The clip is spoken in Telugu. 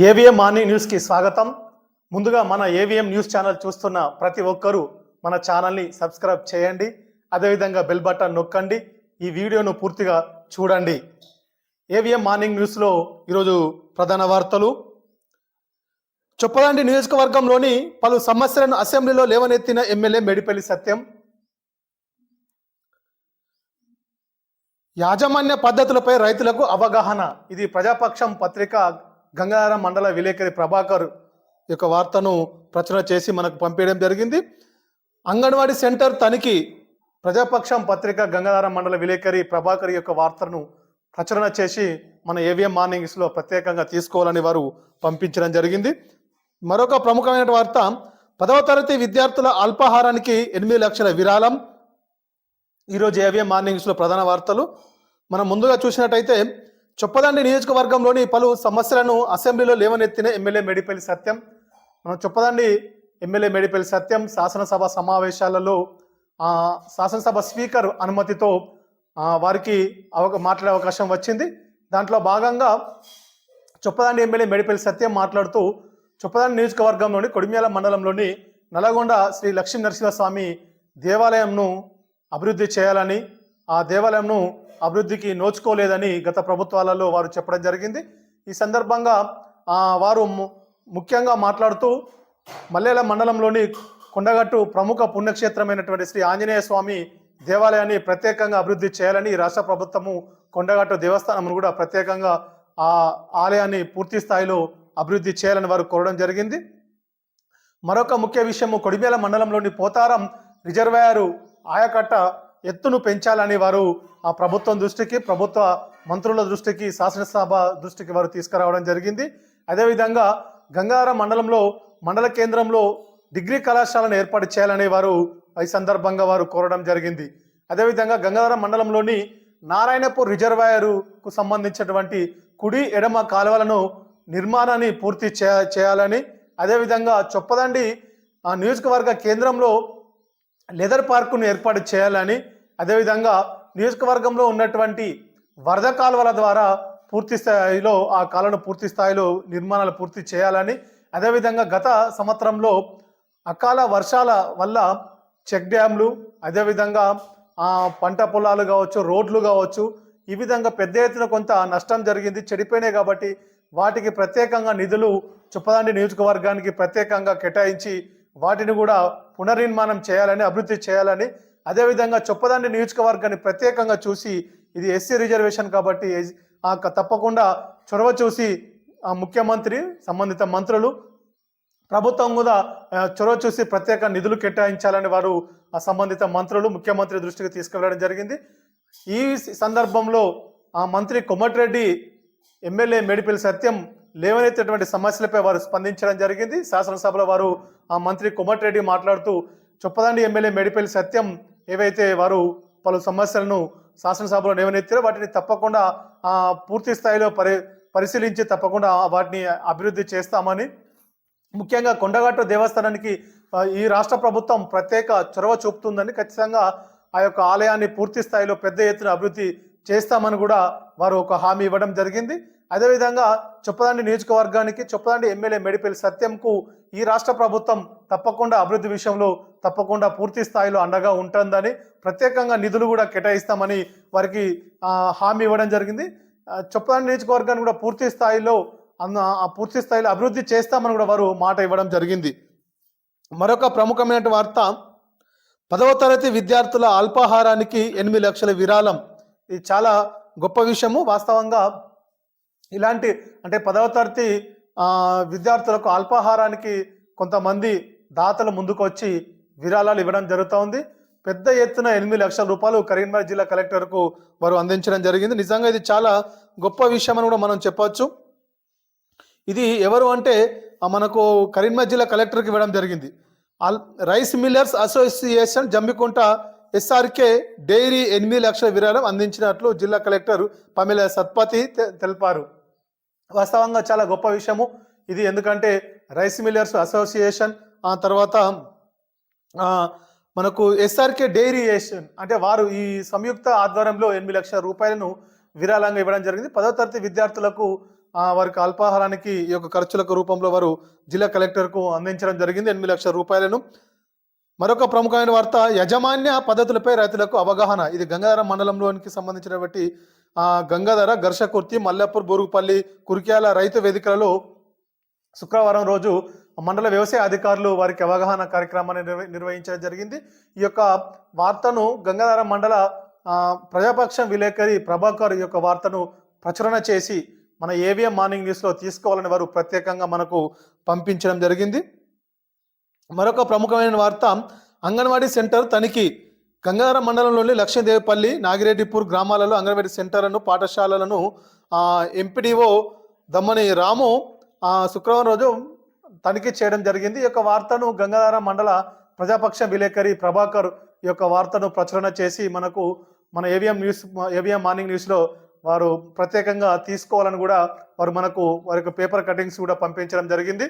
ఏవిఎం మార్నింగ్ న్యూస్కి స్వాగతం. ముందుగా మన ఏవిఎం న్యూస్ ఛానల్ చూస్తున్న ప్రతి ఒక్కరూ మన ఛానల్ని సబ్స్క్రైబ్ చేయండి. అదేవిధంగా బెల్ బటన్ నొక్కండి. ఈ వీడియోను పూర్తిగా చూడండి. ఏవిఎం మార్నింగ్ న్యూస్లో ఈరోజు ప్రధాన వార్తలు. చొప్పలాంటి నియోజకవర్గంలోని పలు సమస్యలను అసెంబ్లీలో లేవనెత్తిన ఎమ్మెల్యే మేడిపల్లి సత్యం. యాజమాన్య పద్ధతులపై రైతులకు అవగాహన. ఇది ప్రజాపక్షం పత్రిక గంగాధరం మండల విలేకరి ప్రభాకర్ యొక్క వార్తను ప్రచురణ చేసి మనకు పంపించడం జరిగింది. అంగన్వాడీ సెంటర్ తనిఖీ ప్రజాపక్షం పత్రిక గంగాధరం మండల విలేకరి ప్రభాకర్ యొక్క వార్తను ప్రచురణ చేసి మన ఏవిఎం మార్నింగ్స్లో ప్రత్యేకంగా తీసుకోవాలని వారు పంపించడం జరిగింది. మరొక ప్రముఖమైన వార్త పదవ తరగతి విద్యార్థుల అల్పాహారానికి ఎనిమిది లక్షల విరాళం. ఈరోజు ఏవిఎం మార్నింగ్స్లో ప్రధాన వార్తలు. మనం ముందుగా చూసినట్టయితే చొప్పదండి నియోజకవర్గంలోని పలు సమస్యలను అసెంబ్లీలో లేవనెత్తిన ఎమ్మెల్యే మెడిపల్లి సత్యం. మనం చొప్పదండి ఎమ్మెల్యే మెడిపల్లి సత్యం శాసనసభ సమావేశాలలో శాసనసభ స్పీకర్ అనుమతితో వారికి అవ మాట్లాడే అవకాశం వచ్చింది. దాంట్లో భాగంగా చొప్పదండి ఎమ్మెల్యే మెడిపల్లి సత్యం మాట్లాడుతూ చొప్పదండి నియోజకవర్గంలోని కొడిమ్యాల మండలంలోని నల్గొండ శ్రీ లక్ష్మీ నరసింహస్వామి దేవాలయంను అభివృద్ధి చేయాలని ఆ దేవాలయంను అభివృద్ధికి నోచుకోలేదని గత ప్రభుత్వాలలో వారు చెప్పడం జరిగింది. ఈ సందర్భంగా వారు ము- ముఖ్యంగా మాట్లాడుతూ మల్లెల మండలంలోని కొండగట్టు ప్రముఖ పుణ్యక్షేత్రమైనటువంటి శ్రీ ఆంజనేయ స్వామి దేవాలయాన్ని ప్రత్యేకంగా అభివృద్ధి చేయాలని రాష్ట్ర ప్రభుత్వము కొండగట్టు దేవస్థానమును కూడా ప్రత్యేకంగా ఆ ఆలయాన్ని పూర్తి స్థాయిలో అభివృద్ధి చేయాలని వారు కోరడం జరిగింది. మరొక ముఖ్య విషయము కొడిమేల మండలంలోని పోతారం రిజర్వాయరు ఆయకట్ట ఎత్తును పెంచాలని వారు ఆ ప్రభుత్వం దృష్టికి ప్రభుత్వ మంత్రుల దృష్టికి శాసనసభ దృష్టికి వారు తీసుకురావడం జరిగింది. అదేవిధంగా గంగారం మండలంలో మండల కేంద్రంలో డిగ్రీ కళాశాలను ఏర్పాటు చేయాలని వారు ఈ సందర్భంగా వారు కోరడం జరిగింది. అదేవిధంగా గంగాధరం మండలంలోని నారాయణపూర్ రిజర్వాయరుకు సంబంధించినటువంటి కుడి ఎడమ కాలువలను నిర్మాణాన్ని పూర్తి చే చేయాలని అదేవిధంగా చొప్పదండి ఆ నియోజకవర్గ కేంద్రంలో లెదర్ పార్కును ఏర్పాటు చేయాలని అదేవిధంగా నియోజకవర్గంలో ఉన్నటువంటి వరద కాలువల ద్వారా పూర్తి స్థాయిలో ఆ కాలను పూర్తి స్థాయిలో నిర్మాణాలు పూర్తి చేయాలని అదేవిధంగా గత సంవత్సరంలో అకాల వర్షాల వల్ల చెక్ డ్యామ్లు అదేవిధంగా ఆ, పంట పొలాలు కావచ్చు రోడ్లు కావచ్చు ఈ విధంగా పెద్ద ఎత్తున కొంత నష్టం జరిగింది చెడిపోయినాయి కాబట్టి వాటికి ప్రత్యేకంగా నిధులు చుప్పదండి నియోజకవర్గానికి ప్రత్యేకంగా కేటాయించి వాటిని కూడా పునర్నిర్మాణం చేయాలని అభివృద్ధి చేయాలని అదేవిధంగా చొప్పదండి నియోజకవర్గాన్ని ప్రత్యేకంగా చూసి ఇది ఎస్సీ రిజర్వేషన్ కాబట్టి తప్పకుండా చొరవ చూసి ఆ ముఖ్యమంత్రి సంబంధిత మంత్రులు ప్రభుత్వం కూడా చొరవ చూసి ప్రత్యేక నిధులు కేటాయించాలని వారు ఆ సంబంధిత మంత్రులు ముఖ్యమంత్రి దృష్టికి తీసుకెళ్ళడం జరిగింది. ఈ సందర్భంలో ఆ మంత్రి కొమటిరెడ్డి ఎమ్మెల్యే మెడిపిల్ సత్యం లేవనెత్తేటువంటి సమస్యలపై వారు స్పందించడం జరిగింది. శాసనసభలో వారు ఆ మంత్రి కొమటిరెడ్డి మాట్లాడుతూ చొప్పదండి ఎమ్మెల్యే మెడిపల్లి సత్యం ఏవైతే వారు పలు సమస్యలను శాసనసభలో లేవనెత్తారో వాటిని తప్పకుండా పూర్తి స్థాయిలో పరి పరిశీలించి తప్పకుండా వాటిని అభివృద్ధి చేస్తామని. ముఖ్యంగా కొండగట్టు దేవస్థానానికి ఈ రాష్ట్ర ప్రభుత్వం ప్రత్యేక చొరవ చూపుతుందని ఖచ్చితంగా ఆ యొక్క ఆలయాన్ని పూర్తి స్థాయిలో పెద్ద ఎత్తున అభివృద్ధి చేస్తామని కూడా వారు ఒక హామీ ఇవ్వడం జరిగింది. అదేవిధంగా చొప్పదండి నియోజకవర్గానికి చొప్పదండి ఎమ్మెల్యే మెడిపల్లి సత్యంకు ఈ రాష్ట్ర ప్రభుత్వం తప్పకుండా అభివృద్ధి విషయంలో తప్పకుండా పూర్తి స్థాయిలో అండగా ఉంటుందని ప్రత్యేకంగా నిధులు కూడా కేటాయిస్తామని వారికి హామీ ఇవ్వడం జరిగింది. చొప్పదండి నియోజకవర్గాన్ని కూడా పూర్తి స్థాయిలో అన్న పూర్తి స్థాయిలో అభివృద్ధి చేస్తామని కూడా వారు మాట ఇవ్వడం జరిగింది. మరొక ప్రముఖమైన వార్త పదవ తరగతి విద్యార్థుల అల్పాహారానికి ఎనిమిది లక్షల విరాళం. ఇది చాలా గొప్ప విషయము. వాస్తవంగా ఇలాంటి అంటే పదవ తరగతి విద్యార్థులకు అల్పాహారానికి కొంతమంది దాతలు ముందుకు వచ్చి విరాళాలు ఇవ్వడం జరుగుతూ ఉంది పెద్ద ఎత్తున ఎనిమిది లక్షల రూపాయలు కరీంనగర్ జిల్లా కలెక్టర్కు వారు అందించడం జరిగింది. నిజంగా ఇది చాలా గొప్ప విషయం అని కూడా మనం చెప్పవచ్చు ఇది ఎవరు అంటే మనకు కరీంనగర్ జిల్లా కలెక్టర్కి ఇవ్వడం జరిగింది. All rice millers association Jammikunta SRK dairy ఎనిమిది లక్షల విరాళం అందించినట్లు జిల్లా కలెక్టర్ పమిల సత్పతి తెలిపారు. వాస్తవంగా చాలా గొప్ప విషయము. ఇది ఎందుకంటే రైస్ మిల్లర్స్ అసోసియేషన్ ఆ తర్వాత మనకు ఎస్ఆర్కే డైరియేషన్ అంటే వారు ఈ సంయుక్త ఆధ్వర్యంలో ఎనిమిది లక్షల రూపాయలను విరాళంగా ఇవ్వడం జరిగింది. పదో తరగతి విద్యార్థులకు వారికి అల్పాహారానికి ఈ యొక్క ఖర్చులకు రూపంలో వారు జిల్లా కలెక్టర్కు అందించడం జరిగింది. ఎనిమిది లక్షల రూపాయలను మరొక ప్రముఖమైన వార్త యజమాన్య పద్ధతులపై రైతులకు అవగాహన. ఇది గంగాధర మండలంలోనికి సంబంధించినటువంటి గంగాధర ఘర్షకుర్తి మల్లెపూర్ బూరుగుపల్లి కురిక్యాల రైతు వేదికలలో శుక్రవారం రోజు మండల వ్యవసాయ అధికారులు వారికి అవగాహన కార్యక్రమాన్ని నిర్వ- నిర్వహించడం జరిగింది. ఈ యొక్క వార్తను గంగాధర మండల ప్రజాపక్షం విలేకరి ప్రభాకర్ ఈ యొక్క వార్తను ప్రచురణ చేసి మన ఏవిఎం మార్నింగ్ న్యూస్లో తీసుకోవాలని వారు ప్రత్యేకంగా మనకు పంపించడం జరిగింది. మరొక ప్రముఖమైన వార్త అంగన్వాడీ సెంటర్ తనిఖీ. గంగాధర మండలంలోని లక్ష్మీదేవిపల్లి నాగిరెడ్డిపూర్ గ్రామాలలో అంగన్వాడీ సెంటర్లను పాఠశాలలను ఎంపీడీఓ దమ్మని రాము శుక్రవారం రోజు తనిఖీ చేయడం జరిగింది. ఈ యొక్క వార్తను గంగాధర మండల ప్రజాపక్ష విలేకరి ప్రభాకర్ ఈ యొక్క వార్తను ప్రచురణ చేసి మనకు మన ఏవిఎం న్యూస్ ఏవిఎం మార్నింగ్ న్యూస్లో వారు ప్రత్యేకంగా తీసుకోవాలని కూడా వారు మనకు వారి యొక్క పేపర్ కటింగ్స్ కూడా పంపించడం జరిగింది.